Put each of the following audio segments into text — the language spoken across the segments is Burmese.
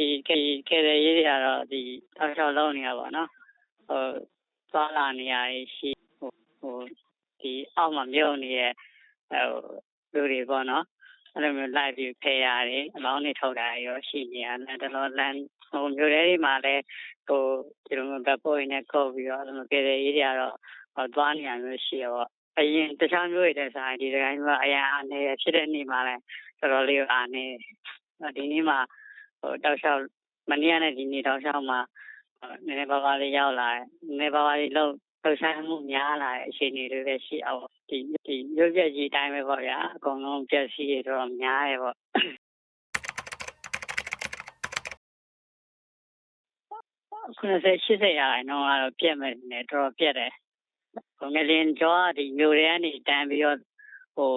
ဒီခေခေတဲ့ရေးတွေကတော့ဒီတောက်လျှောက်လုံးနေရပါတော့ဟိုသွားလာနေရရှိဟိုဟိုဒီအောက်မှာမြုပ်နေတဲ့ဟိုလူတွေပေါ့နော်အဲ့လိုမျိုး live view ဖယ်ရတယ်အလောင်းတွေထုတ်တာရောရှိနေရတယ်တော်တော်လမ်းဟိုမျိုးတွေမှာလည်းဟိုဒီလိုမျိုးဘက်ပိုးနဲ့ခုတ်ပြီးတော့အဲ့လိုခေတဲ့ရေးတွေကတော့ဟိုသွားနေရမျိုးရှိရောအရင်တခြားမျိုးတွေတဲ့ဆိုင်ဒီတိုင်းမှာအရင်အနေဖြစ်တဲ့နေ့မှာလည်းတော်တော်လေးအားနေဒီနေ့မှာဟို တောက်လျှောက်မနေ့ကနဲ့ဒီနေ့တောက်လျှောက်မှာနည်းနည်းပါးပါးလေးရောက်လာတယ်နည်းနည်းပါးပါးလေးလောက်လှုပ်ရှားမှုများလာတဲ့အခြေအနေတွေပဲရှိအောင်ဒီဒီရုပ်ပြက်ကြီးတိုင်းပဲပေါ့ဗျာအကုန်လုံးပြက်စီးရတော့များရပေါ့90 80ရာခိုင်နှုန်းကတော့ပြက်မယ်နဲ့တော်တော်ပြက်တယ်။ဟိုငလင်ကျော်ကဒီမျိုးတွေကနေတန်းပြီးတော့ ဟို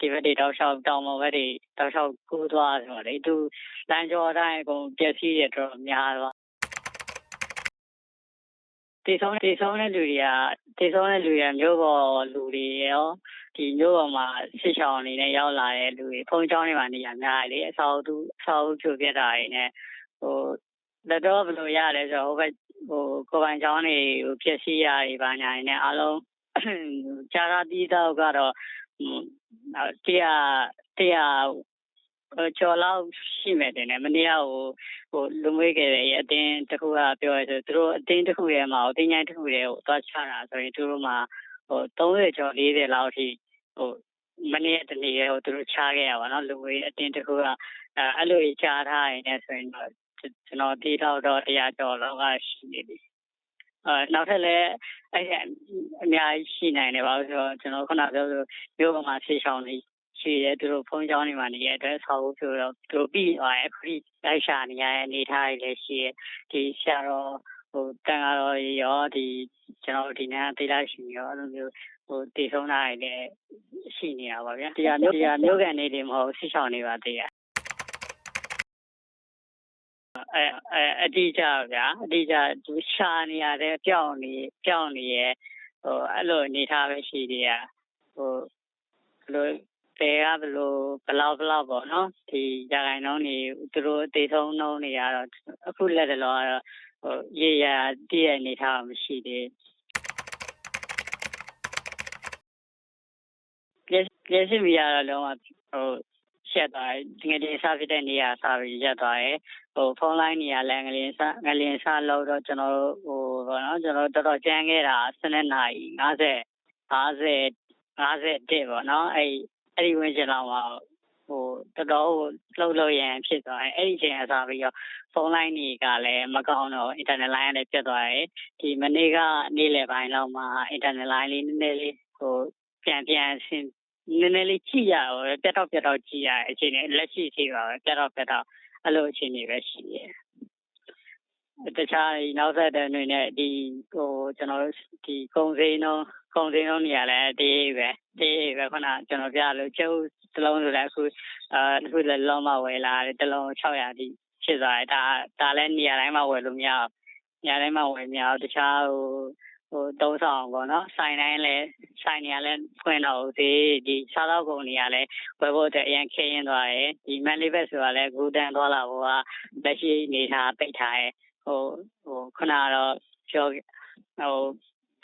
ဒီဘက်တွေတောက်လျှောက်တောင်ပေါ်ဘက်တွေတောက်လျှောက်ကူးသွားဆိုတော့လေသူလမ်းကျော်တိုင်းအကုန်ပြက်စီးရတော့များတော့တေဆုံးတေဆုံးတဲ့လူတွေကတေဆုံးတဲ့လူတွေကမျိုးပေါ်လူတွေရောဒီမျိုးပေါ်မှာဆစ်ချောင်းအနေနဲ့ရောက်လာတဲ့လူတွေဖုန်းချောင်းတွေမှာနေရများတယ်လေအဆောက်အဦအဆောက်အဦဖြိုပြတာတွေနဲ့ဟိုလက်တော့ဘယ်လိုရလဲဆိုတော့ဟိုဘက်ဟိုကိုပိုင်ချောင်းတွေဟိုဖြစ်စီရတွေဘာညာနေအားလုံးကြားရပြီးတော့ကတော့ တရားတရားကျော်လောက်ရှိမယ်တင်တယ်မနေ့ကဟိုဟိုလူမွေးခဲ့တဲ့အတင်းတစ်ခုကပြောရဲဆိုသူတို့အတင်းတစ်ခုရဲ့မှာအတင်းချိုင်းတစ်ခုရဲ့ကိုသွားချတာဆိုရင်သူတို့မှာဟို30ကျော်40လောက်အထိဟိုမနေ့တနေ့ဟိုသူတို့ချခဲ့ရပါတော့လူမွေးအတင်းတစ်ခုကအဲအဲ့လိုချထားရင်လည်းဆိုရင်တော့ကျွန်တော်တီးတော့တော့တရားကျော်လောက်ကရှိနေပြီအဲနောက်ထပ်လည်း အဲ့အများကြီးရှိနိုင်တယ်ပါဆိုတော့ကျွန်တော်ခုနပြောဆိုမျိုးပေါ်မှာဆေးချောင်းနေရှိတယ်သူတို့ဖုန်းကြောင်းတွေမှာနေရတဲ့ဆောက်ဖို့ဆိုတော့သူတို့ပြီးသွားတယ်အခုလိုက်ရှာနေရတဲ့အနေအထားတွေလည်းရှိရဒီဆရာတော်ဟိုတန်ဃာတော်ရောဒီကျွန်တော်ဒီနေ့သေလာရှင်ရောအဲ့လိုမျိုးဟိုတည်ဆုံးတာတွေလည်းရှိနေတာပါဗျာတရားမျိုးတရားမျိုးကန်နေတယ်မဟုတ်ဆိချောင်းနေပါသေးရ အဲအဲအတိအကျဗျာအတိအကျသူရှာနေရတဲ့ပြောင်းနေပြောင်းနေရဲ့ဟိုအဲ့လိုအနေထားပဲရှိသေးရဟိုဘယ်လိုဘယ်ကဘလို့ဘလောက်ဘလောက်ပေါ့နော်ဒီကြာခိုင်နှုန်းနေသူတို့အသေးဆုံးနှုန်းနေရတော့အခုလက်တလောကတော့ဟိုရေရတည့်ရအနေထားမရှိသေးလက်လက်ရှိမရတော့လုံးဝဟို ရှက်သွားတယ်ငွေတင်စားဖြစ်တဲ့နေရာစားပြီးရက်သွားတယ်ဟိုဖုန်းလိုင်းနေရာလဲငလင်စားငလင်စားလို့တော့ကျွန်တော်ဟိုဘောနော်ကျွန်တော်တော်တော်ကြမ်းခဲ့တာ12နာရီ50 50 51ပေါ့နော်အဲ့အဲ့ဒီဝင်းကျင်လောက်မှာဟိုတော်တော်လှုပ်လှုပ်ရန်ဖြစ်သွားတယ်အဲ့ဒီချိန်အစားပြီးတော့ဖုန်းလိုင်းတွေကလည်းမကောင်းတော့ internet line လည်းပြတ်သွားတယ်ဒီမနေ့ကနေ့လယ်ပိုင်းလောက်မှာ internet line လေးနည်းနည်းလေးဟိုပြန်ပြန်ဆင်း နည်းနည်းလေးကြည့်ရတော့ပြတ်တော့ပြတ်တော့ကြည့်ရအချိန်နဲ့လက်ရှိသေးပါပဲပြတ်တော့ပြတ်တော့အဲ့လိုအချိန်တွေပဲရှိတယ်တခြားနောက်ဆက်တဲ့အနေနဲ့ဒီဟိုကျွန်တော်တို့ဒီကုံစိမ်းတော့ကုံစိမ်းတော့နေရာလဲတေးပဲတေးပဲခုနကျွန်တော်ပြလို့ကျုပ်တလုံးဆိုလည်းအခုအာအခုလည်းလုံးမဝယ်လာတယ်တလုံး600တိဖြစ်သွားတယ်ဒါဒါလည်းနေရာတိုင်းမှာဝယ်လို့မရနေရာတိုင်းမှာဝယ်မရတခြားဟို ဟိုတုံးဆောင်ပေါ့နော်ဆိုင်တိုင်းလည်းဆိုင်နေရာလည်းဖွင့်တော့သေးဒီစားတော့ကုန်နေရာလည်းဝယ်ဖို့အတွက်အရင်ခင်းရင်သွားတယ်ဒီမန်လေးဘက်ဆိုတာလည်းဂူတန်သွားလာဖို့ကလက်ရှိနေထားပိတ်ထားတယ်ဟိုဟိုခုနကတော့ပြောဟို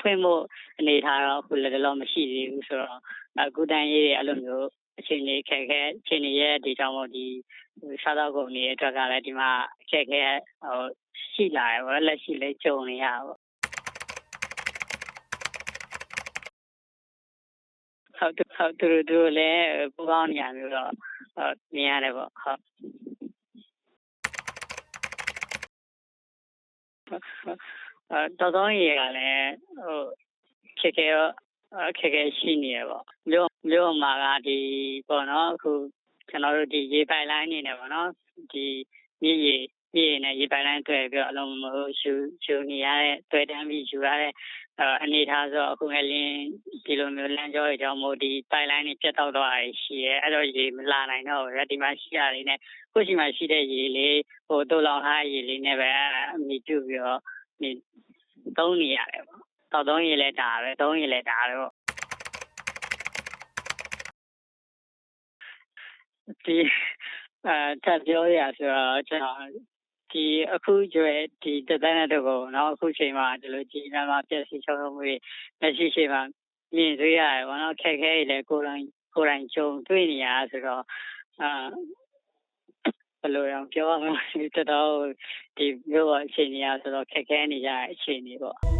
ဖွင့်ဖို့အနေထားတော့အခုလည်းတော့မရှိသေးဘူးဆိုတော့အခုတန်းရေးတွေအဲ့လိုမျိုးအချိန်ကြီးခက်ခဲအချိန်ကြီးရဲ့ဒီကြောင့်မို့ဒီစားတော့ကုန်နေအတွက် ကလည်းဒီမှာခက်ခဲဟိုရှိလာတယ်ဗောလက်ရှိလေးကြုံနေရပါ ဟုတ်ဟုတ်သူတို့လည်းပူပေါင်းနေရမျိုးတော့မြင်ရတယ်ပေါ့ဟုတ်အဲတော်တော်ကြီးကလည်းဟိုခက်ခဲတော့အခက်အခဲရှိနေရပေါ့မြို့မြို့မှာကဒီပေါ့နော်အခုကျွန်တော်တို့ဒီရေပိုင်လိုင်းနေနေပေါ့နော်ဒီမြေ ရေမြေနဲ့ရေပိုင်လိုင်းတွေ့ပြီးတော့အလုံးမဟုတ်ရှူရှူနေရတဲ့တွေ့တန်းပြီးယူရတဲ့အနေထားဆိုအခုငလင်းဒီလိုမျိုးလမ်းကြောတွေကြောင့်မို့ဒီပိုင်လိုင်းတွေပြတ်တော့သွားရရှိရဲအဲ့တော့ရေမလာနိုင်တော့ဘူးဒီမှာရှိရတယ်နဲ့ကိုရှိမှရှိတဲ့ရေလေးဟိုတူလောင်ထားရေလေးနဲ့ပဲအမိပြုပြီးတော့ဒီသုံးနေရတယ်ပေါ့တောက်သုံးရေလဲဒါပဲသုံးရေလဲဒါတော့ဒီအဲတက်ပြောရဆိုတော့ကျွန်တော် ဒီအခုကျွဲဒီတသန်းတဲ့တော့ကိုနော်အခုချိန်မှာဒီလိုကြီးများများပြည့်စည်ချုံမှုတွေမရှိရှိမှာမြင်တွေ့ရတယ်ဗောနော်ခက်ခဲတွေလည်းကိုယ်တိုင်ကိုယ်တိုင်ကြုံတွေ့နေရဆိုတော့အာဘယ်လိုရောပြောရမလဲတော်တော်ဒီမျိုးအခြေအနေအရဆိုတော့ခက်ခဲနေကြတဲ့အခြေအနေပေါ့